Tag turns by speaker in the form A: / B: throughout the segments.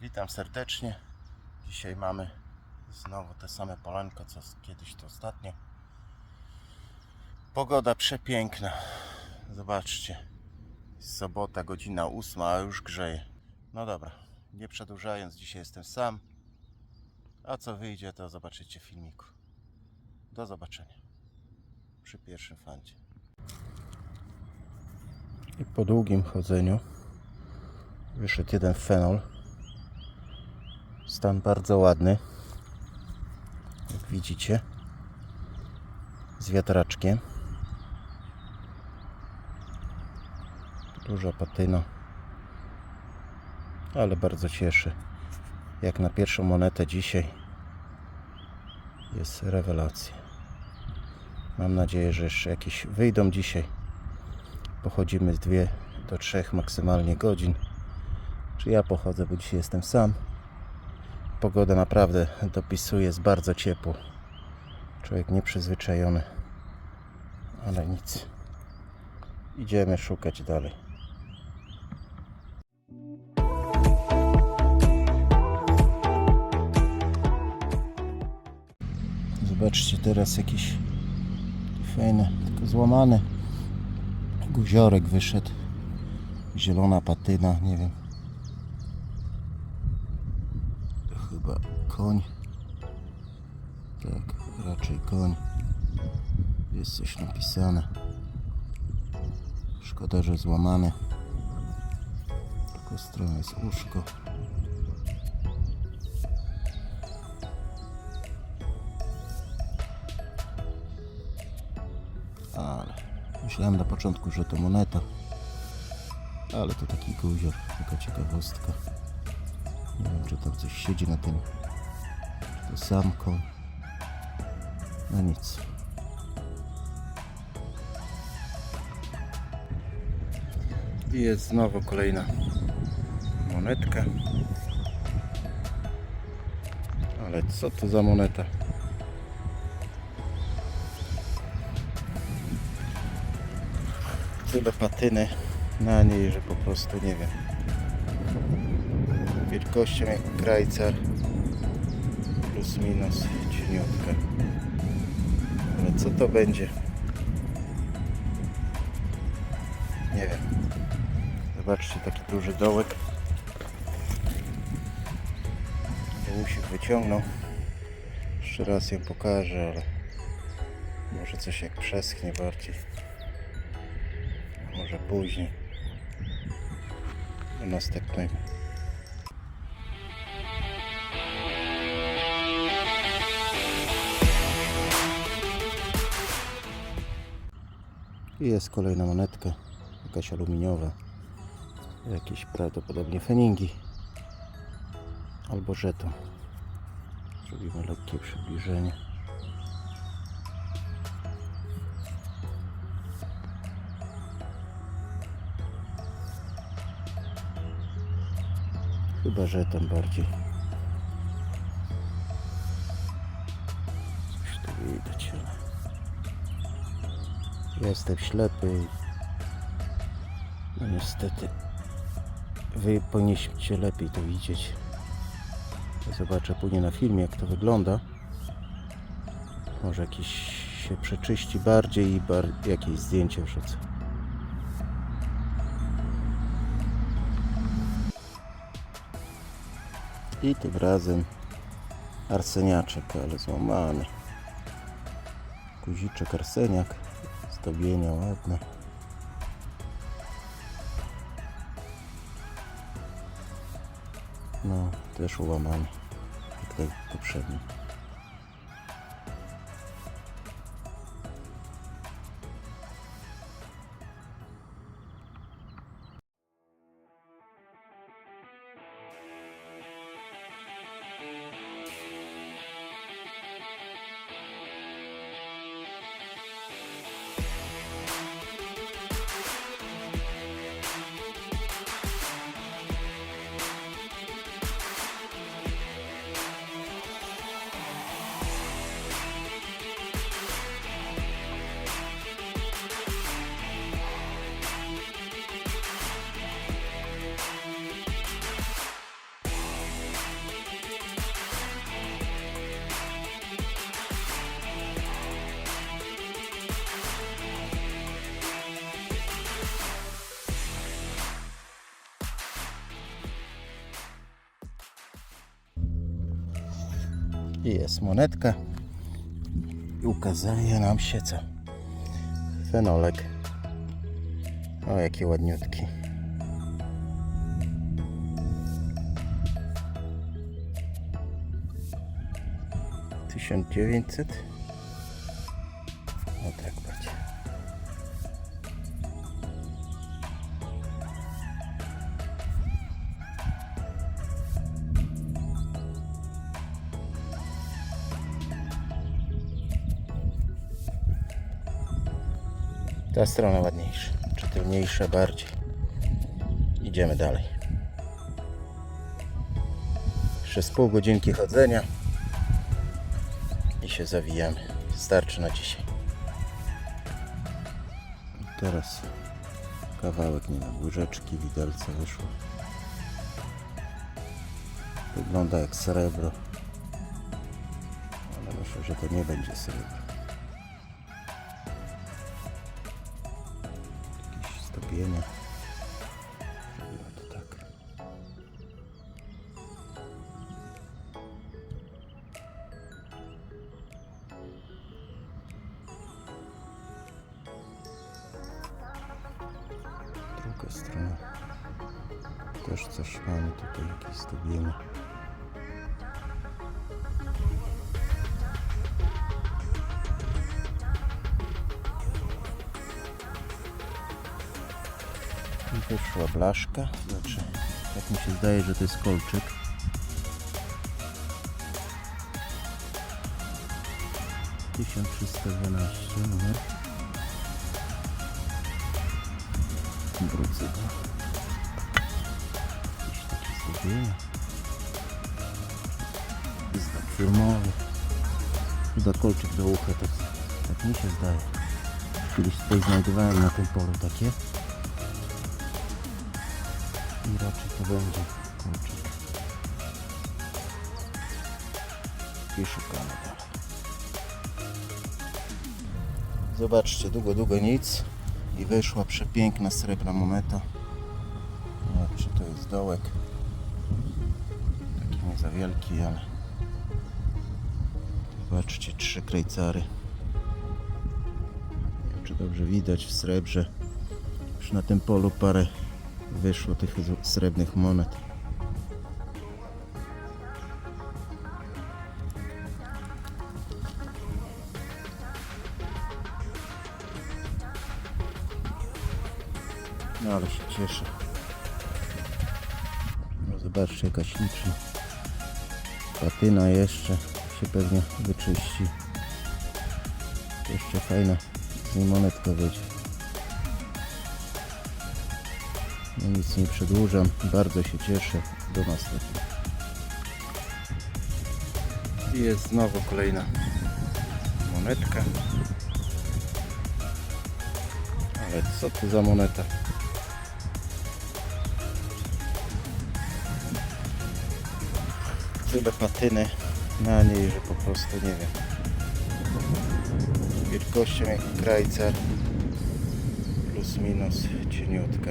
A: Witam serdecznie. Dzisiaj mamy znowu te same polanko, co kiedyś to ostatnio. Pogoda przepiękna. Zobaczcie. Sobota, godzina ósma, a już grzeje. No dobra, nie przedłużając, dzisiaj jestem sam. A co wyjdzie, to zobaczycie w filmiku. Do zobaczenia przy pierwszym fancie. I po długim chodzeniu wyszedł jeden fenol. Stan bardzo ładny. Jak widzicie. Z wiatraczkiem. Duża patyna. Ale bardzo cieszy. Jak na pierwszą monetę dzisiaj jest rewelacja. Mam nadzieję, że jeszcze jakieś wyjdą dzisiaj. Pochodzimy z 2 do 3 maksymalnie godzin. Czy ja pochodzę, bo dzisiaj jestem sam. Pogoda naprawdę dopisuje, jest bardzo ciepło. Człowiek nieprzyzwyczajony. Ale nic. Idziemy szukać dalej. Zobaczcie teraz jakiś fajny, tylko złamany guziorek wyszedł. Zielona patyna, nie wiem. Chyba koń. Tak, raczej koń. Jest coś napisane. Szkoda, że złamane. Tylko strona jest uszko. Ale myślałem na początku, że to moneta. Ale to taki guzior, taka ciekawostka. Nie wiem, czy tam coś siedzi na tym. Koń. No nic. I jest znowu kolejna monetka. Ale co to za moneta? Tyle patyny na niej, że po prostu nie wiem. Wielkością jak krajcar. Plus minus cieniutka. Ale co to będzie? Nie wiem. Zobaczcie, taki duży dołek. Musik wyciągnął. Jeszcze raz ją pokażę, ale może coś jak przeschnie bardziej. Może później. Do następnego. I jest kolejna monetka. Jakaś aluminiowa. Jakieś prawdopodobnie feningi. Albo żeton. Zrobimy lekkie przybliżenie. Chyba żeton bardziej. Coś tu widać, ale... Jestem ślepy. No niestety. Wy powinniście lepiej to widzieć. Zobaczę później na filmie jak to wygląda. Może jakiś się przeczyści bardziej i bar jakieś zdjęcie wrzucę. I tym razem arseniaczek, ale złamany. Guziczek arseniak. Zdobienia ładne. No, też ułamany. Jak ten poprzedni. I jest monetka. I ukazuje nam się co? Fenolek. O, jaki ładniutki. Tysiąc dziewięćset. O tak będzie. Ta strona ładniejsza, czytelniejsza bardziej. Idziemy dalej. Jeszcze pół godzinki chodzenia i się zawijamy. Starczy na dzisiaj. Teraz kawałek, nie wiem, łyżeczki, widelca wyszło. Wygląda jak srebro. Ale myślę, że to nie będzie srebro. Jakieś stopienia. Zrobimy to tak. Druga strona. Też coś mamy tutaj, jakieś zdobienie. I wyszła blaszka. Znaczy, tak mi się zdaje, że to jest kolczyk. Tysiąc trzysta dwanaście numer. Wrócę go. Jakieś takie zdobienia. Znak firmowy. Chyba kolczyk do ucha, tak, tak mi się zdaje. Kiedyś tutaj znajdowałem na tym polu takie. I raczej to będzie kolczyk. I szukamy dalej. Zobaczcie, długo, długo nic i wyszła przepiękna srebrna moneta. Nie wiem, czy to jest dołek. Taki nie za wielki, ale zobaczcie, trzy krejcary. Nie wiem, czy dobrze widać w srebrze. Już na tym polu parę wyszło tych srebrnych monet. No ale się cieszę. No zobaczcie jaka śliczna. Patyna jeszcze się pewnie wyczyści. Jeszcze fajna z niej monetka wyjdzie. No nic nie przedłużam. Bardzo się cieszę. Do następnego. I jest znowu kolejna monetka. Ale co to za moneta? Tyle patyny na niej, że po prostu nie wiem. Wielkością jak krajcar plus minus cieniutka.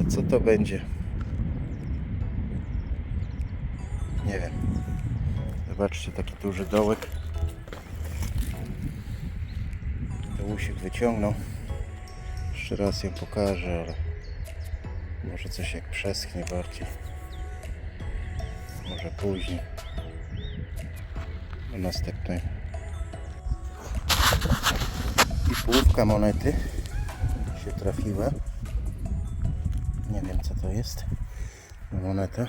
A: Ale co to będzie? Nie wiem. Zobaczcie taki duży dołek. To łusik wyciągnął. Jeszcze raz ją pokażę, ale może coś jak przeschnie bardziej. Może później. Do następnej. I połówka monety się trafiła. Co to jest. Moneta.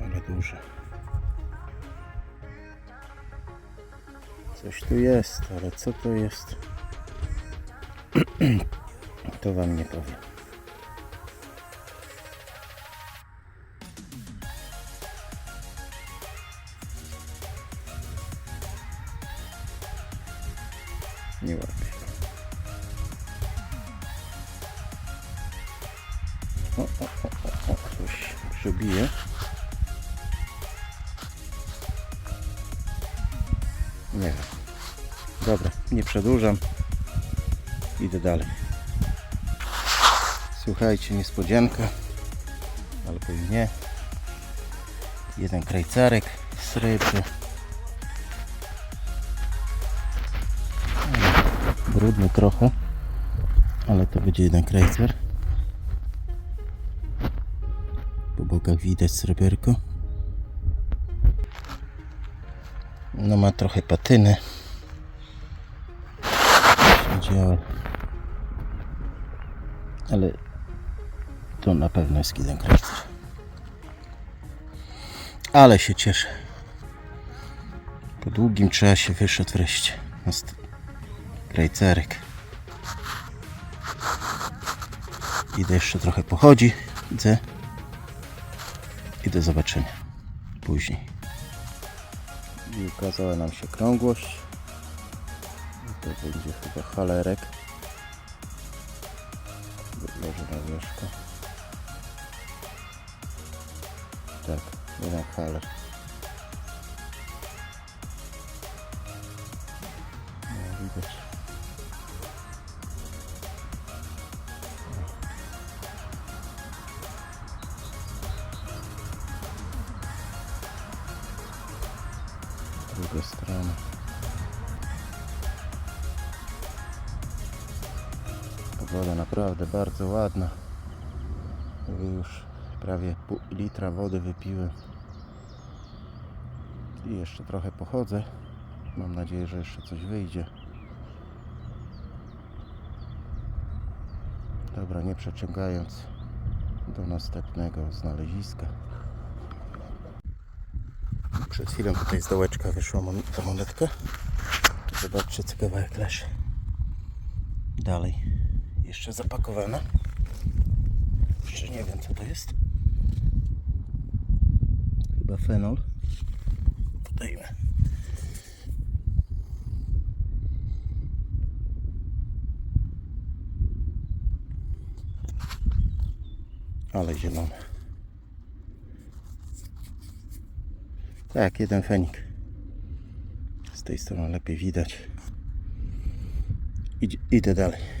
A: Ale duże. Coś tu jest, ale co to jest? To wam nie powiem. O, o, o, o, coś przebije. Nie wiem. Dobra, nie przedłużam. Idę dalej. Słuchajcie, niespodzianka. albo i nie. Jeden krajcarek z ryby. Brudny trochę, ale to będzie jeden krajcar. Po bokach widać sreberko. No ma trochę patyny. Działa. Ale to na pewno jest jeden krajcar. Ale się cieszę. Po długim czasie wyszedł wreszcie. Jest krajcarek. Idę jeszcze trochę pochodzi. Widzę. I do zobaczenia później. I ukazała nam się krągłość. I to będzie chyba halerek. Wyłożę na wierzchu. Tak, jeden haler. Druga strona. Pogoda naprawdę bardzo ładna. Już prawie pół litra wody wypiłem. I jeszcze trochę pochodzę. Mam nadzieję, że jeszcze coś wyjdzie. Dobra, nie przeciągając do następnego znaleziska. Przed chwilą tutaj z dołeczka wyszła mon- ta monetka. Zobaczcie, co kawałek leży. Dalej. Jeszcze zapakowana. Jeszcze nie wiem, co to jest. Chyba fenol. Podejmę. Ale zielone. Tak, jeden fenik. Z tej strony lepiej widać. Idź, idę dalej.